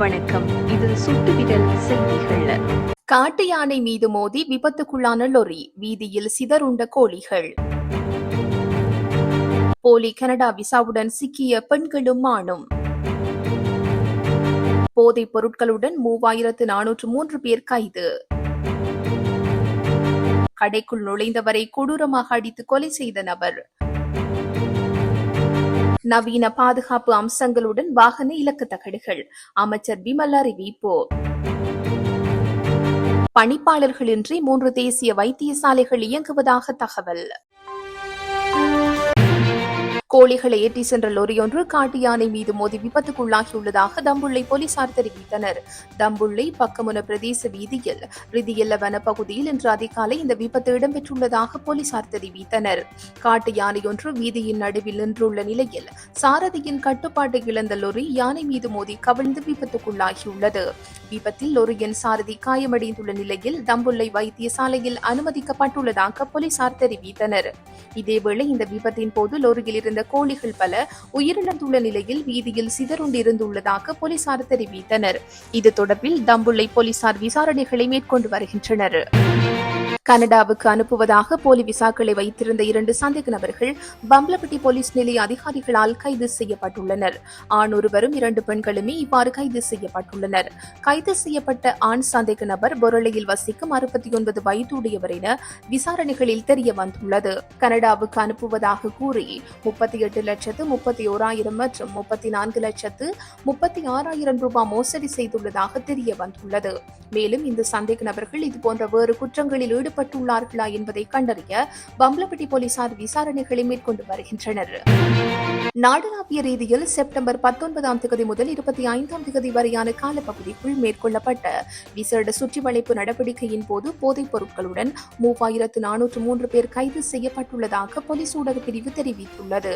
வணக்கம். இது சுட்டுவிடல் செய்திகள் காட்டு யானை மீது மோதி விபத்துக்குள்ளான லொரி வீதியில் சிதறுண்ட கோழிகள். போலி கனடா விசாவுடன் சிக்கிய பெண்களும் ஆணும். போதைப் பொருட்களுடன் மூவாயிரத்து நானூற்று மூன்று பேர் கைது. கடைக்குள் நுழைந்தவரை கொடூரமாக அடித்து கொலை செய்த நபர் நவீன பாதுகாப்பு அம்சங்களுடன் வாகன இலக்கு தகடுகள் அமைச்சர் விமல் அறிவிப்பு பணிப்பாளர்களின்றி மூன்று தேசிய வைத்தியசாலைகள் இயங்குவதாக தகவல். கோழிகளை ஏற்றி சென்ற லொரியொன்று காட்டு யானை மீது மோதி விபத்துக்குள்ளாகியுள்ளதாக தம்புள்ளை போலீசார் தெரிவித்தனர். தம்புள்ளை பக்கமுன பிரதேச வீதியில் ரிதியல்ல பகுதியில் இன்று அதிகாலை இந்த விபத்து இடம்பெற்றுள்ளதாக போலீசார் தெரிவித்தனர். காட்டு யானையொன்று வீதியின் நடுவில் நின்றுள்ள நிலையில் சாரதியின் கட்டுப்பாட்டை இழந்த லொரி யானை மீது மோதி கவிழ்ந்து விபத்துக்குள்ளாகியுள்ளது. விபத்தில் லொரியின் சாரதி காயமடைந்துள்ள நிலையில் தம்புள்ளை வைத்தியசாலையில் அனுமதிக்கப்பட்டுள்ளதாக போலீசார் தெரிவித்தனர். இதேவேளை இந்த விபத்தின் போது லொரியில் இருந்த கோழிகள் பல உயிரிழந்துள்ள நிலையில் வீதியில் சிதறுண்டிருந்துள்ளதாக போலீசார் தெரிவித்தனர். இது தொடர்பில் தம்புள்ளை போலீசார் விசாரணைகளை மேற்கொண்டு வருகின்றனர். கனடாவுக்கு அனுப்புவதாக போலி விசாக்களை வைத்திருந்த இரண்டு சந்தேக நபர்கள் பம்பலப்பட்டி போலீஸ் நிலைய அதிகாரிகளால் கைது செய்யப்பட்டுள்ளனர். ஆண் ஒருவரும் இரண்டு பெண்களுமே இவ்வாறு கைது செய்யப்பட்டுள்ளனர். கைது செய்யப்பட்ட ஆண் சந்தேக நபர் பொருளையில் வசிக்கும் அறுபத்தி ஒன்பது வயதுடையவர் என விசாரணைகளில் தெரிய வந்துள்ளது. கனடாவுக்கு அனுப்புவதாக கூறி முப்பத்தி எட்டு லட்சத்து முப்பத்தி ஓராயிரம் மற்றும் முப்பத்தி நான்கு லட்சத்து முப்பத்தி ஆறாயிரம் ரூபாய் மோசடி செய்துள்ளதாக தெரிய வந்துள்ளது. மேலும் இந்த சந்தேக நபர்கள் இதுபோன்ற வேறு குற்றங்களில் ஈடுபட்டுள்ளார்களா என்பதை கண்டறிய பம்பலப்பட்டி போலீசார் விசாரணைகளை மேற்கொண்டு வருகின்றனர். நாடளாவிய ரீதியில் செப்டம்பர் பத்தொன்பதாம் தேதி முதல் இருபத்தி ஐந்தாம் தேதி வரையான காலப்பகுதிக்குள் மேற்கொள்ளப்பட்ட விசேட சுற்றிவளைப்பு நடவடிக்கையின் போது போதைப் பொருட்களுடன் மூவாயிரத்து நானூற்று மூன்று பேர் கைது செய்யப்பட்டுள்ளதாக போலீஸ் ஊடக பிரிவு தெரிவித்துள்ளது.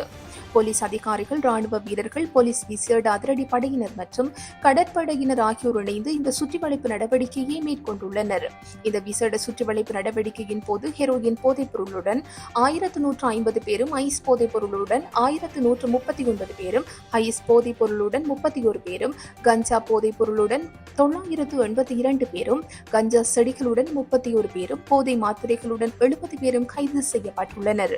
போலீஸ் அதிகாரிகள் ராணுவ வீரர்கள் போலீஸ் விசேட அதிரடி படையினர் மற்றும் கடற்படையினர் ஆகியோர் இணைந்து இந்த சுற்றிவளைப்பு நடவடிக்கையை மேற்கொண்டுள்ளனர். இந்த விசேட சுற்றிவளைப்பு நடவடிக்கையின் போது ஹெரோயின் போதைப் பொருளுடன் ஆயிரத்து நூற்று ஐம்பது பேரும் ஐஸ் போதைப் பொருளுடன் ஆயிரத்து நூற்று முப்பத்தி ஒன்பது பேரும் ஐஸ் போதைப் பொருளுடன் முப்பத்தி ஒரு பேரும் கஞ்சா போதைப் பொருளுடன் தொள்ளாயிரத்து எண்பத்தி இரண்டு பேரும் கஞ்சா செடிகளுடன் முப்பத்தி ஒரு பேரும் போதை மாத்திரைகளுடன் எழுபது பேரும் கைது செய்யப்பட்டுள்ளனர்.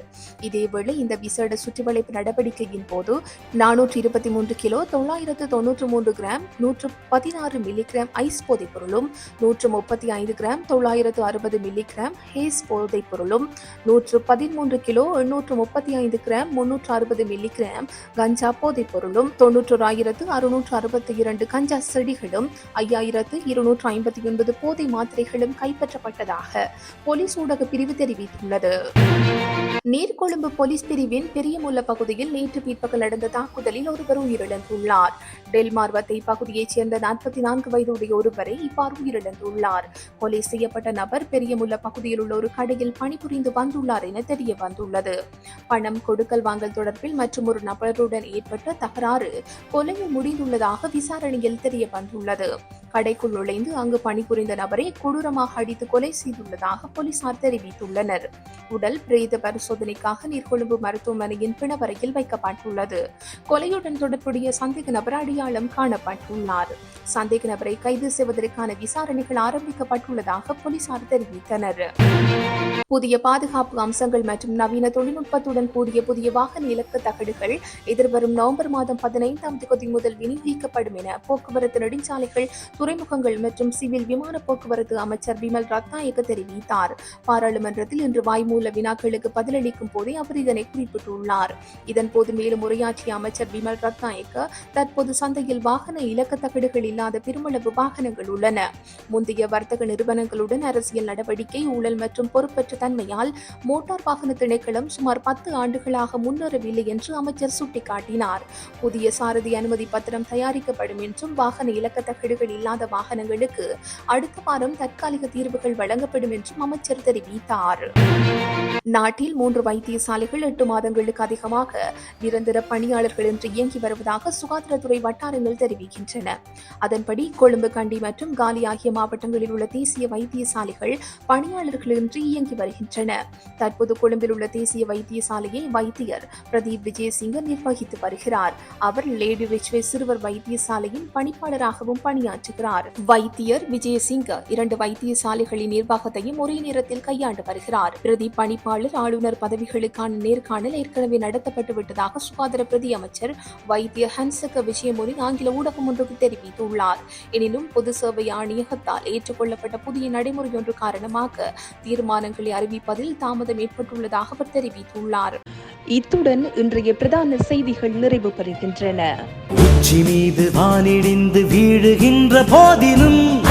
இதேவேளை இந்த விசேட சுற்றிவளைப்பு நடவடிக்கையின் போது நானூற்றி இருபத்தி மூன்று கிலோ தொள்ளாயிரத்து தொன்னூற்று மூன்று கிராம் நூற்று பதினாறு மில்லிகிராம் ஐஸ் போதைப் பொருளும் நூற்று முப்பத்தி ஐந்து கிராம் தொள்ளாயிரத்து அறுபது மில்லிகிராம் ஹேஸ் போதைப் பொருளும் நூற்று பதிமூன்று கிலோ எண்ணூற்று முப்பத்தி ஐந்து கிராம் முன்னூற்று அறுபது மில்லிகிராம் கஞ்சா போதைப் பொருளும் தொன்னூற்றோராயிரத்து அறுநூற்று அறுபத்தி இரண்டு கஞ்சா செடிகளும் ஐயாயிரத்து இருநூற்று ஐம்பத்தி ஒன்பது போதை மாத்திரைகளும் கைப்பற்றப்பட்டதாக போலீஸ் ஊடக பிரிவு தெரிவித்துள்ளது. நீர்கொழும்பு போலீஸ் பிரிவின் பெரியமுல்ல பகுதியில் நேற்று பிற்பகல் நடந்த தாக்குதலில் ஒருவர் உயிரிழந்துள்ளார். டெல்மார்வத்தை பகுதியைச் சேர்ந்த நாற்பத்தி நான்கு வயதுடைய ஒருவரை இவ்வாறு உயிரிழந்துள்ளார். கொலை செய்யப்பட்ட நபர் பெரியமுல்ல பகுதியில் உள்ள ஒரு கடையில் பணிபுரிந்து வந்துள்ளார் என தெரிய வந்துள்ளது. பணம் கொடுக்கல் வாங்கல் தொடர்பில் மற்றும் ஒரு நபருடன் ஏற்பட்ட தகராறு கொலையில் முடிந்துள்ளதாக விசாரணையில் தெரிய வந்துள்ளது. கடைக்குள் நுழைந்து அங்கு பணிபுரிந்த நபரை கொடூரமாக அடித்து கொலை செய்துள்ளதாக போலீசார் தெரிவித்துள்ளனர். உடல் பிரேத பரிசோதனைக்காக நீர்கொழும்பு மருத்துவமனையின் பிணவரையில் வைக்கப்பட்டுள்ளது. கொலையுடன் தொடர்புடைய சந்தேக நபர் அடையாளம் காணப்பட்டுள்ளார். சந்தேக நபரை கைது செய்வதற்கான விசாரணைகள் ஆரம்பிக்கப்பட்டுள்ளதாக போலீசார் தெரிவித்தனர். புதிய பாதுகாப்பு அம்சங்கள் மற்றும் நவீன தொழில்நுட்பத்துடன் கூடிய புதிய வாகன இலக்கு தகடுகள் எதிர்வரும் நவம்பர் மாதம் பதினைந்தாம் தேதி முதல் விநியோகிக்கப்படும் என போக்குவரத்து நெடுஞ்சாலைகள் துறைமுகங்கள் மற்றும் சிவில் விமான போக்குவரத்து அமைச்சர் விமல் ரத்நாயக்க தெரிவித்தார். பாராளுமன்றத்தில் இன்று வாய்மூல வினாக்களுக்கு பதிலளிக்கும் போதே அவர் இதனை குறிப்பிட்டுள்ளார். இதன்போது மேலும் உரையாற்றிய அமைச்சர் விமல் ரத்நாயக்க தற்போது சந்தையில் வாகன இலக்க தகடுகள் இல்லாத பெருமளவு வாகனங்கள் உள்ளன. முந்தைய வர்த்தக நிறுவனங்களுடன் அரசியல் நடவடிக்கை ஊழல் மற்றும் பொறுப்பற்ற தன்மையால் மோட்டார் வாகன திணைக்களம் சுமார் பத்து ஆண்டுகளாக முன்னேறவில்லை என்று அமைச்சர் சுட்டிக்காட்டினார். புதிய சாரதி அனுமதி பத்திரம் தயாரிக்கப்படும் என்றும் வாகன இலக்க தகடுகள் இல்லாத வாகனங்களுக்கு அடுத்த வாரம் தற்காலிக தீர்வுகள் வழங்கப்படும் என்றும் அமைச்சர் தெரிவித்தார். நாட்டில் மூன்று வைத்தியசாலைகள் எட்டு மாதங்களுக்கு அதிகமாக நிரந்தர பணியாளர்கள் என்று இயங்கி வருவதாக சுகாதாரத்துறை வட்டாரங்கள் தெரிவிக்கின்றன. அதன்படி கொழும்பு கண்டி மற்றும் காலி ஆகிய மாவட்டங்களில் உள்ள தேசிய வைத்தியசாலைகள் பணியாளர்கள் பணியாளர்களின்றி இயங்கி வருகின்றன. தற்போது கொழும்பில் உள்ள தேசிய வைத்தியசாலையை வைத்தியர் பிரதீப் விஜயசிங்கர் நிர்வகித்து வருகிறார். அவர் லேடி ரிச்வே சிறுவர் வைத்தியசாலையின் பணிப்பாளராகவும் பணியாற்றுகிறார். வைத்தியர் விஜயசிங்க இரண்டு வைத்தியசாலைகளின் நிர்வாகத்தையும் ஒரே நேரத்தில் கையாண்டு வருகிறார். பிரதி பணிப்பாளர் ஆளுநர் பதவிகளுக்கான நேர்காணல் ஏற்கனவே நடத்தப்பட்டு விட்டதாக சுகாதார பிரதி அமைச்சர் வைத்திய ஹன்சக விஜயமொழி ஆங்கில ஊடகம் ஒன்றுக்கு தெரிவித்துள்ளார். எனினும் பொது சேவை ஆணையகத்தால் ஏற்றுக்கொள்ளப்பட்ட புதிய நடைமுறை ஒன்று காரணமாக தீர்மானங்களை அறிவிப்பதில் தாமதம் ஏற்பட்டுள்ளதாக அவர் தெரிவித்துள்ளார். இத்துடன் இன்றைய பிரதான செய்திகள் நிறைவு பெறுகின்றன. உச்சி மீது வானிடிந்து வீழுகின்ற போதிலும்